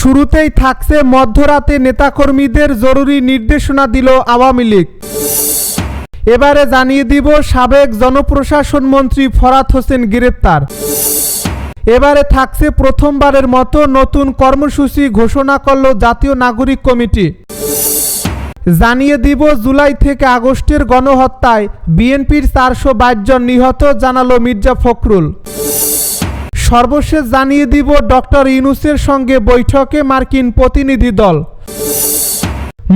শুরুতেই থাকছে মধ্যরাতে নেতাকর্মীদের জরুরি নির্দেশনা দিল আওয়ামী লীগ। এবারে জানিয়ে দিব সাবেক জনপ্রশাসন মন্ত্রী ফরাত হোসেন গ্রেপ্তার। এবারে থাকছে প্রথমবারের মতো নতুন কর্মসূচি ঘোষণা করল জাতীয় নাগরিক কমিটি। জানিয়ে দিব জুলাই থেকে আগস্টের গণহত্যায় বিএনপির চারশো জন নিহত, জানালো মির্জা ফখরুল। সর্বশেষ জানিয়ে দিব ডক্টর ইউনুসের সঙ্গে বৈঠকে মার্কিন প্রতিনিধি দল।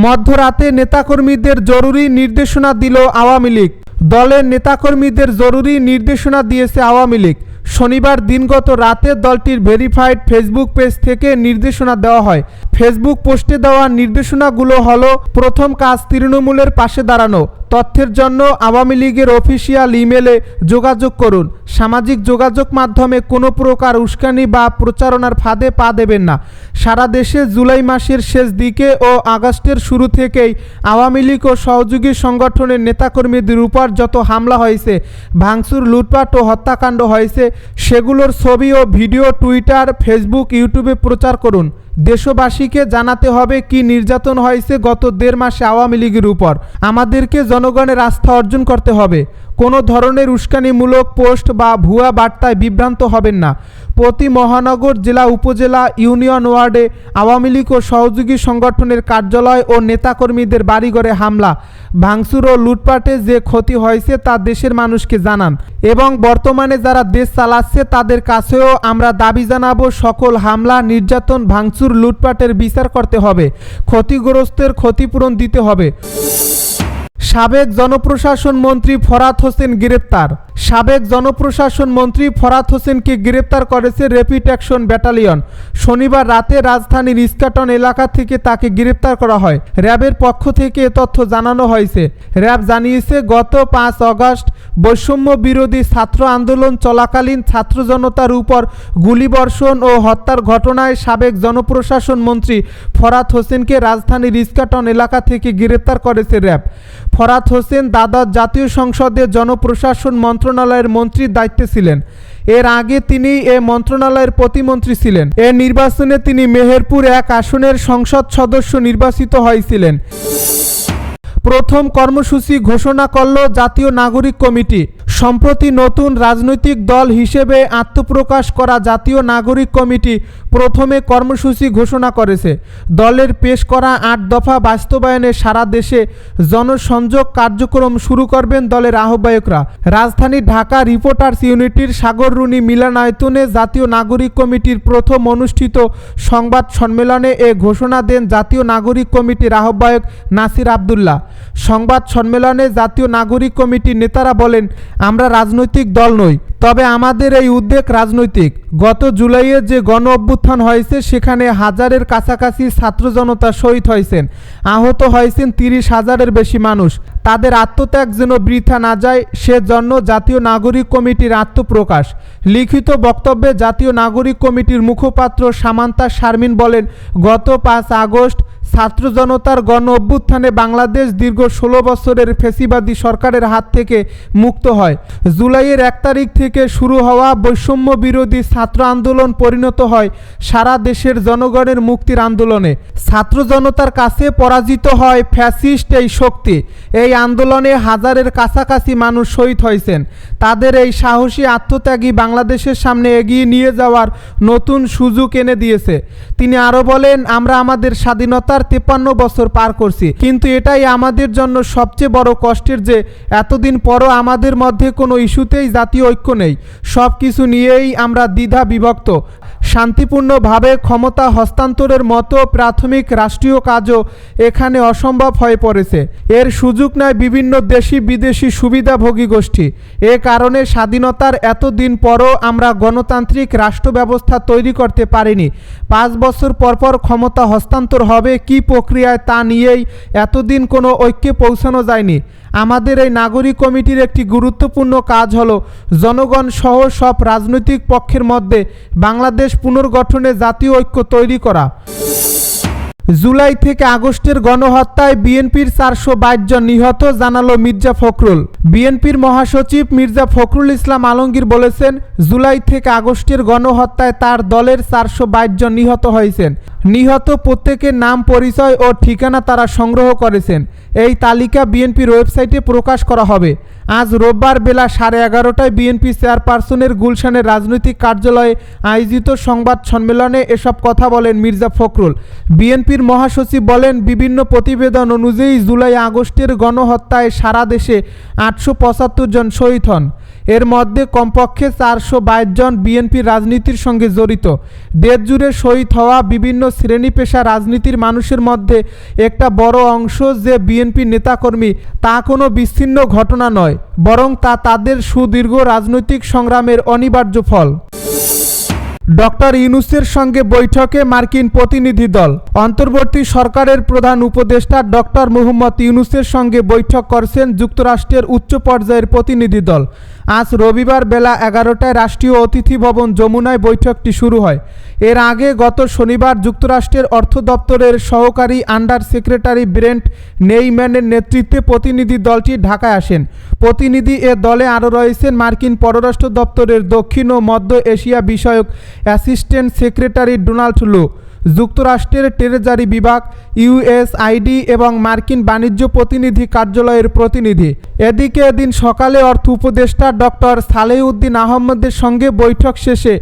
মধ্যরাতে নেতাকর্মীদের জরুরি নির্দেশনা দিল আওয়ামী লীগ। দলের নেতাকর্মীদের জরুরি নির্দেশনা দিয়েছে আওয়ামী লীগ। শনিবার দিনগত রাতে দলটির ভেরিফাইড ফেসবুক পেজ থেকে নির্দেশনা দেওয়া হয়। ফেসবুক পোস্টে দেওয়া নির্দেশনাগুলো হলো, প্রথম কাজ তৃণমূলের পাশে দাঁড়ানো, তথ্যের জন্য আওয়ামী লীগের অফিসিয়াল ইমেলে যোগাযোগ করুন। সামাজিক যোগাযোগ মাধ্যমে কোনো প্রকার উস্কানি বা প্রচারণার ফাঁদে পা দেবেন না। সারা দেশে জুলাই মাসের শেষ দিকে ও আগস্টের শুরু থেকেই আওয়ামী লীগ ও সহযোগী সংগঠনের নেতাকর্মীদের উপর যত হামলা হয়েছে, ভাঙচুর, লুটপাট ও হত্যাকাণ্ড হয়েছে সেগুলোর ছবি ও ভিডিও টুইটার, ফেসবুক, ইউটিউবে প্রচার করুন। দেশবাসীকে জানাতে হবে কি নির্যাতন হয়েছে গত দেড় মাসে আওয়ামী লীগের উপর। আমাদেরকে জনগণের আস্থা অর্জন করতে হবে। কোনো ধরনের উস্কানিমূলক পোস্ট বা ভুয়া বার্তায় বিভ্রান্ত হবেন না। প্রতি মহানগর জেলা, উপজেলা, ইউনিয়ন ওয়ার্ডে আওয়ামী লীগ ও সহযোগী সংগঠনের কার্যালয় ও নেতাকর্মীদের বাড়িঘরে হামলা, ভাঙচুর ও লুটপাটে যে ক্ষতি হয়েছে তা দেশের মানুষকে জানান এবং বর্তমানে যারা দেশ চালাচ্ছে তাদের কাছেও আমরা দাবি জানাব সকল হামলা, নির্যাতন, ভাঙচুর, লুটপাটের বিচার করতে হবে, ক্ষতিগ্রস্তের ক্ষতিপূরণ দিতে হবে। সাবেক জনপ্রশাসন মন্ত্রী ফরাত হোসেন গ্রেপ্তার। সাবেক জনপ্রশাসন মন্ত্রী ফরাত হোসেনকে গ্রেপ্তার করেছে র্যাপিড অ্যাকশন ব্যাটালিয়ন। শনিবার রাতে রাজধানীর ইস্কাটন এলাকা থেকে তাকে গ্রেপ্তার করা হয়। র্যাবের পক্ষ থেকে এ তথ্য জানানো হয়েছে। র্যাব জানিয়েছে, গত পাঁচ অগস্ট বৈষম্য বিরোধী ছাত্র আন্দোলন চলাকালীন ছাত্র জনতার উপর গুলিবর্ষণ ও হত্যার ঘটনায় সাবেক জনপ্রশাসন মন্ত্রী ফরাত হোসেনকে রাজধানীর ইস্কাটন এলাকা থেকে গ্রেপ্তার করেছে র্যাব। ফরাত হোসেন দাদার জাতীয় সংসদে জনপ্রশাসন মন্ত্রণালয়ের মন্ত্রীর দায়িত্বে ছিলেন। এর আগে তিনি এ মন্ত্রণালয়ের প্রতিমন্ত্রী ছিলেন। এ নির্বাচনে তিনি মেহেরপুর এক আসনের সংসদ সদস্য নির্বাচিত হয়েছিলেন। প্রথম কর্মসূচি ঘোষণা করল জাতীয় নাগরিক কমিটি। সম্প্রতি নতুন রাজনৈতিক দল হিসেবে আত্মপ্রকাশ করা জাতীয় নাগরিক কমিটি প্রথমে কর্মসূচি ঘোষণা করেছে। দলের পেশ করা আট দফা বাস্তবায়নে সারা দেশে জনসংযোগ কার্যক্রম শুরু করবেন দলের আহ্বায়করা। রাজধানী ঢাকা রিপোর্টার্স ইউনিটির সাগররুনি মিলনায়তনে জাতীয় নাগরিক কমিটির প্রথম অনুষ্ঠিত সংবাদ সম্মেলনে এ ঘোষণা দেন জাতীয় নাগরিক কমিটির আহ্বায়ক নাসির আবদুল্লাহ। সংবাদ সম্মেলনে জাতীয় নাগরিক কমিটির নেতারা বলেন আমরা রাজনৈতিক দল নই, তবে আমাদের এই উদ্বেগ রাজনৈতিক। গত জুলাইয়ে যে গণ অভ্যুত্থান হয়েছে, সেখানে হাজারের কাছাকাছি ছাত্র জনতা শহীদ হয়েছেন। আহত হয়েছেন তিরিশ হাজারের বেশি মানুষ। তাদের আত্মত্যাগ যেন বৃথা না যায়, সেজন্য জাতীয় নাগরিক কমিটির আত্মপ্রকাশ। লিখিত বক্তব্যে জাতীয় নাগরিক কমিটির মুখপাত্র সামান্তা শারমিন বলেন, গত পাঁচ আগস্ট ছাত্র জনতার গণ অভ্যুত্থানে বাংলাদেশ দীর্ঘ ষোলো বছরের ফেসিবাদী সরকারের হাত থেকে মুক্ত হয়। জুলাইয়ের এক তারিখ থেকে শুরু হওয়া বৈষম্য বিরোধী ছাত্র আন্দোলন পরিণত হয় সারা দেশের জনগণের মুক্তির আন্দোলনে। ছাত্র জনতার কাছে পরাজিত হয় ফ্যাসিস্ট এই শক্তি। এই আন্দোলনে হাজারের কাছাকাছি মানুষ শহীদ হয়েছেন। তাদের এই সাহসী আত্মত্যাগী বাংলাদেশের সামনে এগিয়ে নিয়ে যাওয়ার নতুন সুযোগ এনে দিয়েছে। তিনি আরও বলেন, আমরা আমাদের স্বাধীনতার তেপান্ন বছর পার করছি। কিন্তু এটাই আমাদের জন্য সবচেয়ে বড় কষ্টের যে, এতদিন পরও আমাদের মধ্যে কোনো ইস্যুতেই জাতীয় ঐক্য নেই। সব কিছু নিয়েই আমরা দ্বিধা বিভক্ত। শান্তিপূর্ণভাবে ক্ষমতা হস্তান্তরের মতো প্রাথমিক রাষ্ট্রীয় কাজও এখানে অসম্ভব হয়ে পড়েছে। এর সুযোগ নেয় বিভিন্ন দেশি বিদেশি সুবিধাভোগী গোষ্ঠী। এ কারণে স্বাধীনতার এতদিন পরও আমরা গণতান্ত্রিক রাষ্ট্র ব্যবস্থা তৈরি করতে পারিনি। পাঁচ বছর পরপর ক্ষমতা হস্তান্তর হবে কি প্রক্রিয়ায় তা নিয়েই এতদিন কোনো ঐক্যে পৌঁছানো যায়নি। আমাদের এই নাগরিক কমিটির একটি গুরুত্বপূর্ণ কাজ হল, জনগণ সহ সব রাজনৈতিক পক্ষের মধ্যে বাংলাদেশ পুনর্গঠনে জাতীয় ঐক্য তৈরি করা। জুলাই থেকে আগস্টের গণহত্যায় বিএনপির চারশো জন নিহত, জানালো মির্জা ফখরুল। বিএনপির মহাসচিব মির্জা ফখরুল ইসলাম আলমগীর বলেছেন, জুলাই থেকে আগস্টের গণহত্যায় তার দলের চারশো জন নিহত হয়েছেন। নিহত প্রত্যেকের নাম, পরিচয় ও ঠিকানা তারা সংগ্রহ করেছেন। এই তালিকা বিএনপির ওয়েবসাইটে প্রকাশ করা হবে। আজ রোববার বেলা সাড়ে এগারোটায় বিএনপি চেয়ারপারসনের গুলশানের রাজনৈতিক কার্যালয়ে আয়োজিত সংবাদ সম্মেলনে এসব কথা বলেন মির্জা ফখরুল। বিএনপির মহাসচিব বলেন, বিভিন্ন প্রতিবেদন অনুযায়ী জুলাই আগস্টের গণহত্যায় সারা দেশে আটশো পঁচাত্তর জন শহীদ হন। এর মধ্যে কমপক্ষে চারশো বাইশ জন বিএনপির রাজনীতির সঙ্গে জড়িত। দেশ জুড়ে শহীদ হওয়া বিভিন্ন শ্রেণি পেশা রাজনীতির মানুষের মধ্যে একটা বড় অংশ যে বিএনপি নেতাকর্মী, তা কোনো বিচ্ছিন্ন ঘটনা নয়, বরং তা তাদের সুদীর্ঘ রাজনৈতিক সংগ্রামের অনিবার্য ফল। ডক্টর ইউনুসের সঙ্গে বৈঠকে মার্কিন প্রতিনিধি দল। অন্তর্বর্তী সরকারের প্রধান উপদেষ্টা ডক্টর মোহাম্মদ ইউনুসের সঙ্গে বৈঠক করছেন যুক্তরাষ্ট্রের উচ্চ পর্যায়ের প্রতিনিধি দল। আজ রবিবার বেলা এগারোটায় রাষ্ট্রীয় অতিথি ভবন যমুনায় বৈঠকটি শুরু হয়। এর আগে গত শনিবার যুক্তরাষ্ট্রের অর্থ দপ্তরের সহকারী আন্ডার সেক্রেটারি ব্রেন্ট নেইম্যানের নেতৃত্বে প্রতিনিধি দলটি ঢাকায় আসেন। প্রতিনিধি এ দলে আরও রয়েছেন মার্কিন পররাষ্ট্র দপ্তরের দক্ষিণ ও মধ্য এশিয়া বিষয়ক অ্যাসিস্ট্যান্ট সেক্রেটারি ডোনাল্ড লু। যুক্তরাষ্ট্রের টেরেজারি বিভাগ ইউএসআইডি এবং মার্কিন বাণিজ্য প্রতিনিধি কার্যালয়ের প্রতিনিধি। এদিকে এদিন সকালে অর্থ উপদেষ্টা ডক্টর সালেউদ্দিন আহমদের সঙ্গে বৈঠক শেষে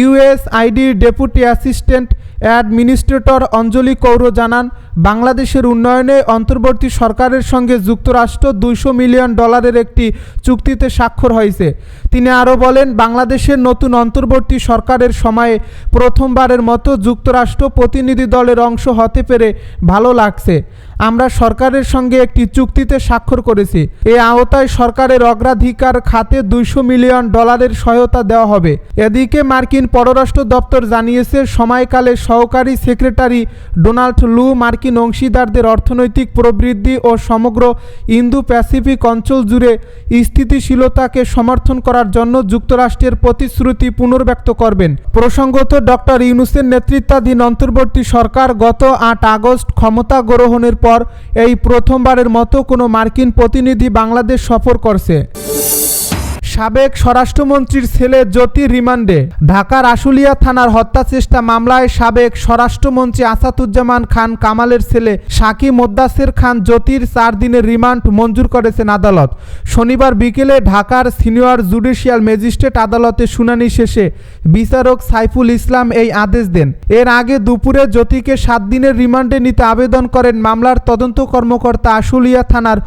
ইউএসআইডির deputy assistant administrator Anjali Kaur জানান, বাংলাদেশের উন্নয়নে অন্তর্বর্তী সরকারের সঙ্গে যুক্তরাষ্ট্র দুইশো মিলিয়ন ডলারের একটি চুক্তিতে স্বাক্ষর হয়েছে। তিনি আরও বলেন, বাংলাদেশের নতুন অন্তর্বর্তী সরকারের সময়ে প্রথমবারের মতো যুক্তরাষ্ট্র প্রতিনিধি দলের অংশ হতে পেরে ভালো লাগছে। আমরা সরকারের সঙ্গে একটি চুক্তিতে স্বাক্ষর করেছি। এ আওতায় সরকারের অগ্রাধিকার খাতে দুইশো মিলিয়ন ডলারের সহায়তা দেওয়া হবে। এদিকে মার্কিন পররাষ্ট্র দপ্তর জানিয়েছে, সময়কালে সহকারী সেক্রেটারি ডোনাল্ড লু মার্কিন অংশীদারদের অর্থনৈতিক প্রবৃদ্ধি ও সমগ্র ইন্দো প্যাসিফিক অঞ্চল জুড়ে স্থিতিশীলতাকে সমর্থন করার জন্য যুক্তরাষ্ট্রের প্রতিশ্রুতি পুনর্ব্যক্ত করবেন। প্রসঙ্গত, ডক্টর ইউনুসের নেতৃত্বাধীন অন্তর্বর্তী সরকার গত আট আগস্ট ক্ষমতা গ্রহণের পর এই প্রথমবারের মতো কোনো মার্কিন প্রতিনিধি বাংলাদেশ সফর করছে। সাবেক স্বরাষ্ট্রমন্ত্রীর ছেলে জ্যোতি রিমান্ডে। ঢাকার আশুলিয়া থানার হত্যা চেষ্টা মামলায় সাবেক স্বরাষ্ট্রমন্ত্রী আসাদুজ্জামান খান কামালের ছেলে সাকি মোদ্দাসের খান জ্যোতির চার দিনের রিমান্ড মঞ্জুর করেছেন আদালত। শনিবার বিকেলে ঢাকার সিনিয়র জুডিশিয়াল ম্যাজিস্ট্রেট আদালতে শুনানি শেষে বিচারক সাইফুল ইসলাম এই আদেশ দেন। এর আগে দুপুরে জ্যোতিকে সাত দিনের রিমান্ডে নিতে আবেদন করেন মামলার তদন্ত কর্মকর্তা আশুলিয়া থানার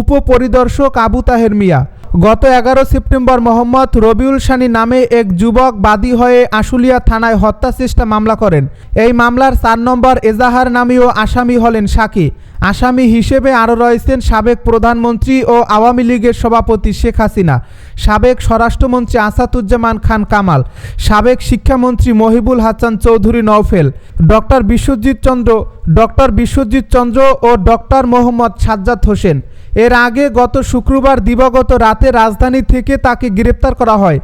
উপপরিদর্শক আবু তাহের মিয়া। গত এগারো সেপ্টেম্বর মোহাম্মদ রবিউল সানি নামে এক যুবক বাদী হয়ে আশুলিয়া থানায় হত্যা চেষ্টা মামলা করেন। এই মামলার চার নম্বর এজাহার নামীয় আসামি হলেন সাকি। আসামি হিসেবে আরও রয়েছেন সাবেক প্রধানমন্ত্রী ও আওয়ামী লীগের সভাপতি শেখ হাসিনা, সাবেক স্বরাষ্ট্রমন্ত্রী আসাদুজ্জামান খান কামাল, সাবেক শিক্ষামন্ত্রী মহিবুল হাসান চৌধুরী নওফেল, ডক্টর বিশ্বজিৎ চন্দ্র, ডক্টর বিশ্বজিৎ চন্দ্র ও ডক্টর মোহাম্মদ সাজ্জাদ হোসেন। এর আগে গত শুক্রবার দিবাগত রাতে রাজধানী থেকে তাকে গ্রেপ্তার করা হয়।